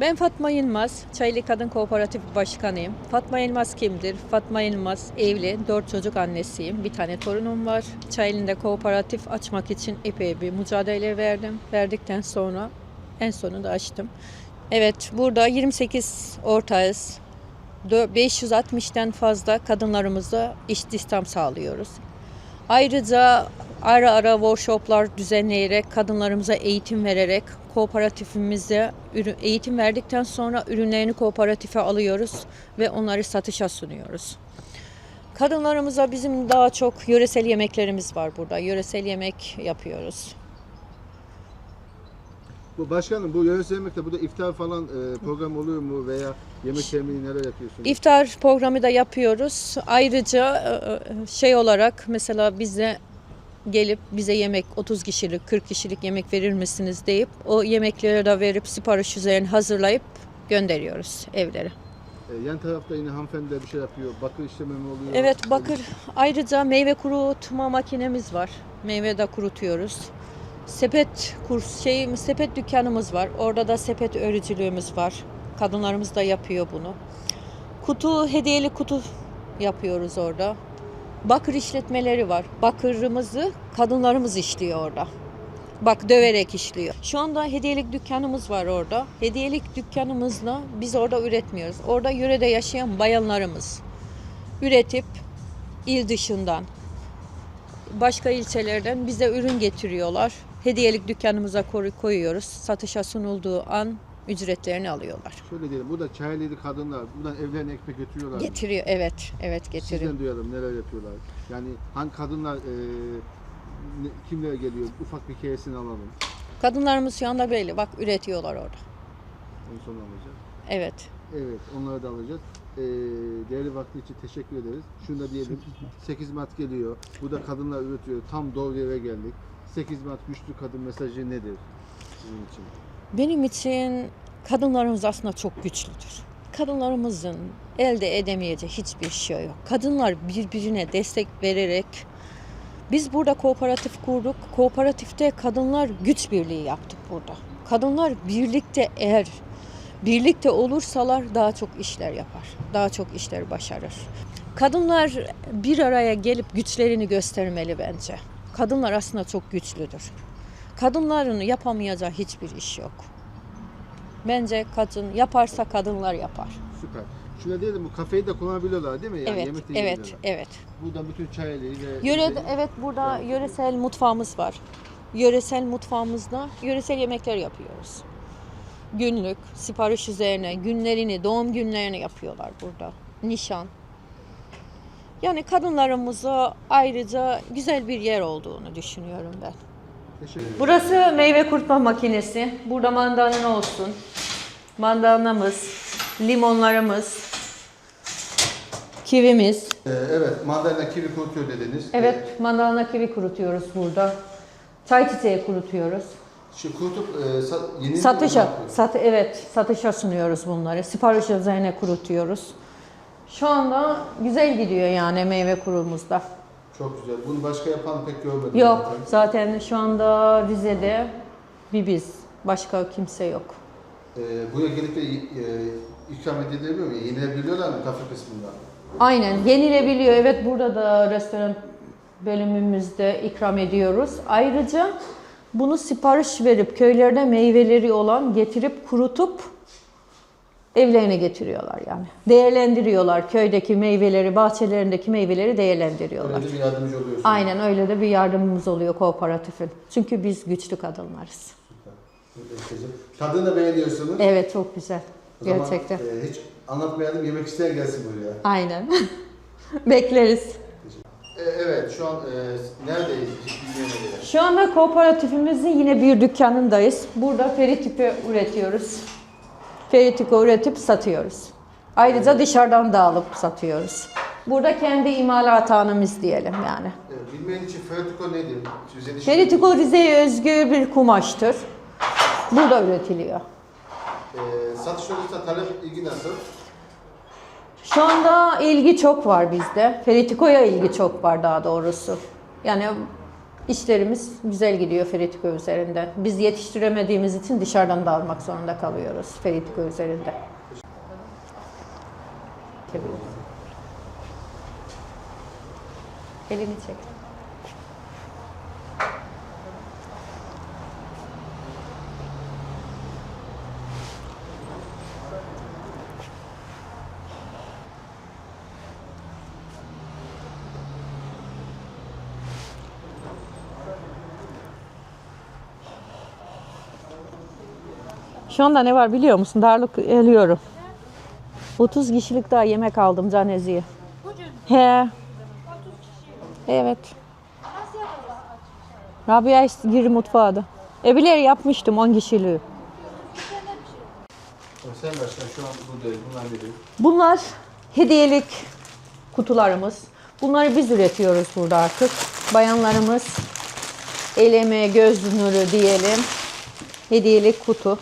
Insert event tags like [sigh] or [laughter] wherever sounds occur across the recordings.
Ben Fatma Yılmaz, Çaylı Kadın Kooperatif Başkanıyım. Fatma Yılmaz kimdir? Fatma Yılmaz evli, dört çocuk annesiyim. Bir tane torunum var. Çaylı'nda kooperatif açmak için epey bir mücadele verdim. Verdikten sonra en sonunda açtım. Evet, burada 28 ortağız. Dö- 560'tan fazla kadınlarımıza istihdam sağlıyoruz. Ayrıca ara ara workshoplar düzenleyerek, kadınlarımıza eğitim vererek, kooperatifimize ürün- eğitim verdikten sonra ürünlerini kooperatife alıyoruz ve onları satışa sunuyoruz. Kadınlarımıza bizim daha çok yöresel yemeklerimiz var burada. Yöresel yemek yapıyoruz. Bu başkanım bu yöresel yemekte burada iftar falan e, program oluyor mu veya yemek temini neler yapıyorsunuz? İftar programı da yapıyoruz. Ayrıca e, şey olarak mesela bize gelip bize yemek 30 kişilik 40 kişilik yemek verir misiniz deyip o yemekleri de verip sipariş üzerine hazırlayıp gönderiyoruz evlere. E, yan tarafta yine hanımefendi de bir şey yapıyor. Bakır işlemi mi oluyor? Evet bakır ayrıca meyve kurutma makinemiz var. Meyve de kurutuyoruz. Sepet kurs şey sepet dükkanımız var. Orada da sepet örücülüğümüz var. Kadınlarımız da yapıyor bunu. Kutu hediyeli kutu yapıyoruz orada. Bakır işletmeleri var. Bakırımızı kadınlarımız işliyor orada. Bak döverek işliyor. Şu anda hediyelik dükkanımız var orada. Hediyelik dükkanımızla biz orada üretmiyoruz. Orada yörede yaşayan bayanlarımız üretip il dışından başka ilçelerden bize ürün getiriyorlar. Hediyelik dükkanımıza koy- koyuyoruz. Satışa sunulduğu an ücretlerini alıyorlar. Şöyle diyelim burada çaylıydı kadınlar buradan evlerine ekmek götürüyorlar. Getiriyor evet evet getiriyor. Sizden duyalım neler yapıyorlar. Yani hangi kadınlar e, ne- kimler geliyor? Ufak bir hikayesini alalım. Kadınlarımız şu anda böyle bak üretiyorlar orada. En son alacağız. Evet. Evet onları da alacağız. E, değerli vakti için teşekkür ederiz. Şunu da diyelim 8 Mart geliyor. Burada kadınlar üretiyor. Tam doğru yere geldik. 8 Mart güçlü kadın mesajı nedir sizin için? Benim için kadınlarımız aslında çok güçlüdür. Kadınlarımızın elde edemeyeceği hiçbir şey yok. Kadınlar birbirine destek vererek biz burada kooperatif kurduk. Kooperatifte kadınlar güç birliği yaptık burada. Kadınlar birlikte eğer birlikte olursalar daha çok işler yapar. Daha çok işler başarır. Kadınlar bir araya gelip güçlerini göstermeli bence. Kadınlar aslında çok güçlüdür. Kadınların yapamayacağı hiçbir iş yok. Bence kadın yaparsa kadınlar yapar. Süper. Şuna diyelim bu kafeyi de kullanabiliyorlar değil mi? Yani evet, yemek de evet, evet. Buradan bütün çaylı ve Yöre, evet burada yöresel mutfağımız var. Yöresel mutfağımızda yöresel yemekler yapıyoruz. Günlük, sipariş üzerine, günlerini, doğum günlerini yapıyorlar burada. Nişan. Yani kadınlarımıza ayrıca güzel bir yer olduğunu düşünüyorum ben. Burası meyve kurutma makinesi. Burada mandalina olsun. Mandalinamız, limonlarımız, kivimiz. Ee, evet, mandalina kivi kurutuyor dediniz. Evet, mandalina kivi kurutuyoruz burada. Çay çiçeği kurutuyoruz. Ee, şu kurutup e, sa- yeni Satışa, sat, evet, satışa sunuyoruz bunları. Sipariş üzerine kurutuyoruz. Şu anda güzel gidiyor yani meyve kurumuzda. Çok güzel. Bunu başka yapan pek görmedim. Yok, zaten. zaten şu anda Rize'de bir biz. Başka kimse yok. Ee, buraya gelip de e, ikram edilebiliyor mu? Yenilebiliyorlar mı kafe kısmında? Aynen yenilebiliyor. Evet burada da restoran bölümümüzde ikram ediyoruz. Ayrıca bunu sipariş verip köylerde meyveleri olan getirip kurutup evlerine getiriyorlar yani. Değerlendiriyorlar köydeki meyveleri, bahçelerindeki meyveleri değerlendiriyorlar. Öyle bir yardımcı oluyorsunuz. Aynen öyle de bir yardımımız oluyor kooperatifin. Çünkü biz güçlü kadınlarız. Tadını da beğeniyorsunuz. Evet çok güzel. O zaman, Gerçekten. e, hiç anlatmayalım, yemek isteyen gelsin buraya. Aynen. [laughs] Bekleriz. E, evet, şu an e, neredeyiz? Şu anda kooperatifimizin yine bir dükkanındayız. Burada feritüpü üretiyoruz. Feritüpü üretip satıyoruz. Ayrıca dışarıdan da alıp satıyoruz. Burada kendi imalathanemiz diyelim yani. E, bilmeyen için Fertiko nedir? Size de- Feritiko Rize'ye özgü bir kumaştır. Burada üretiliyor. E, satış olursa talep ilgi nasıl? Şu anda ilgi çok var bizde. Feritiko'ya ilgi çok var daha doğrusu. Yani İşlerimiz güzel gidiyor Feritköy üzerinden. Biz yetiştiremediğimiz için dışarıdan da almak zorunda kalıyoruz Feritköy üzerinde. Elini çek. Şu anda ne var biliyor musun? Darlık eliyorum. 30 kişilik daha yemek aldım Canezi'ye. He. Evet. Rabia gir mutfağa da. E bilir yapmıştım 10 kişiliği. Sen başkan şu an buradayız. Bunlar nedir? Bunlar hediyelik kutularımız. Bunları biz üretiyoruz burada artık. Bayanlarımız el emeği, göz nuru diyelim. Hediyelik kutu.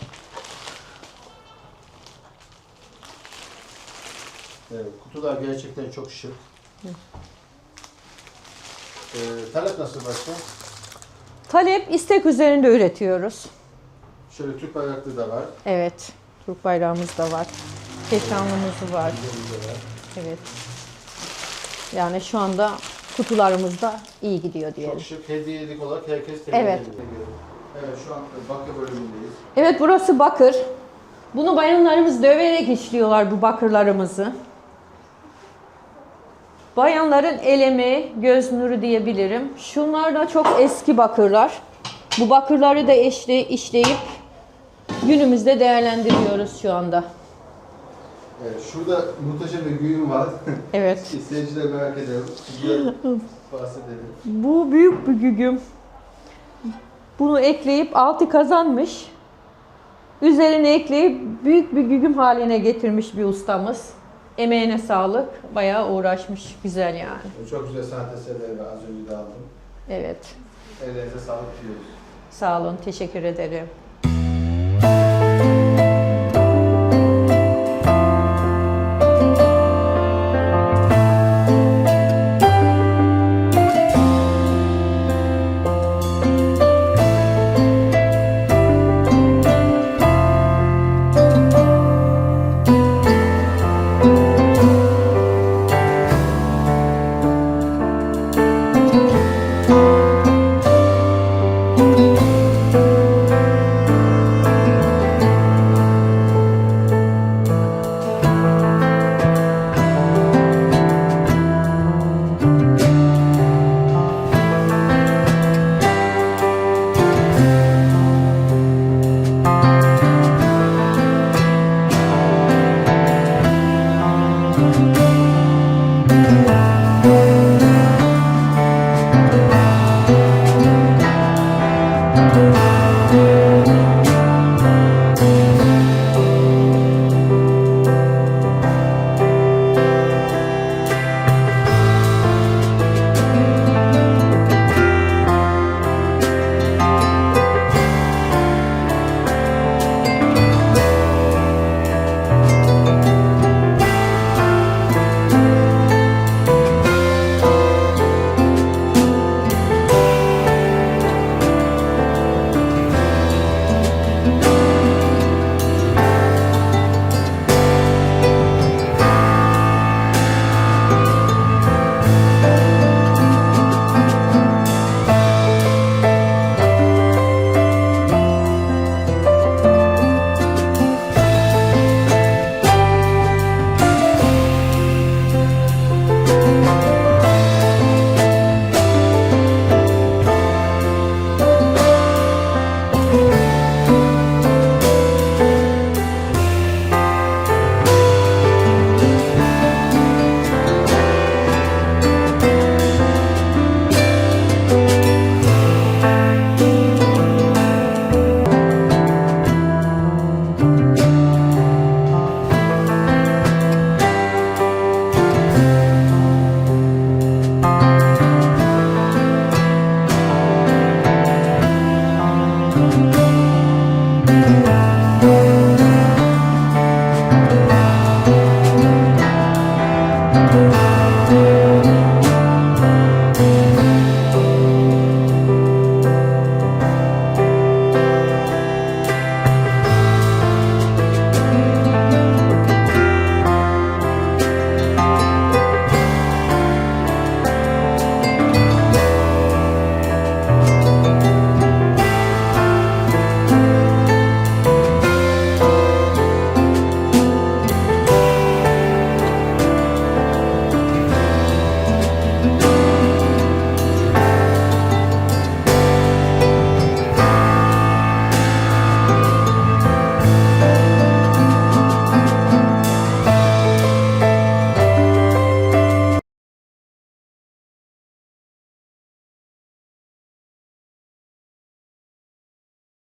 Evet, kutular gerçekten çok şık. Ee, talep nasıl başkan? Talep istek üzerinde üretiyoruz. Şöyle Türk bayraklı da var. Evet. Türk bayrağımız da var. Keşanlımız var. Evet. Yani şu anda kutularımız da iyi gidiyor diyelim. Çok şık hediyelik olarak herkes temin Evet. ediyor. Evet şu an bakır bölümündeyiz. Evet burası bakır. Bunu bayanlarımız döverek işliyorlar bu bakırlarımızı. Bayanların el emeği, göz nuru diyebilirim. Şunlar da çok eski bakırlar. Bu bakırları da işle, işleyip günümüzde değerlendiriyoruz şu anda. Evet, şurada muhteşem bir güğüm var. [laughs] Evet. İzleyiciler merak ediyor. Biraz bahsedelim. Bu büyük bir gügüm. Bunu ekleyip altı kazanmış. Üzerine ekleyip büyük bir gügüm haline getirmiş bir ustamız. Emeğine sağlık. Bayağı uğraşmış. Güzel yani. Çok güzel sanat eserleri var. Az önce de aldım. Evet. Ellerinize sağlık diliyoruz. Sağ olun. Teşekkür ederim.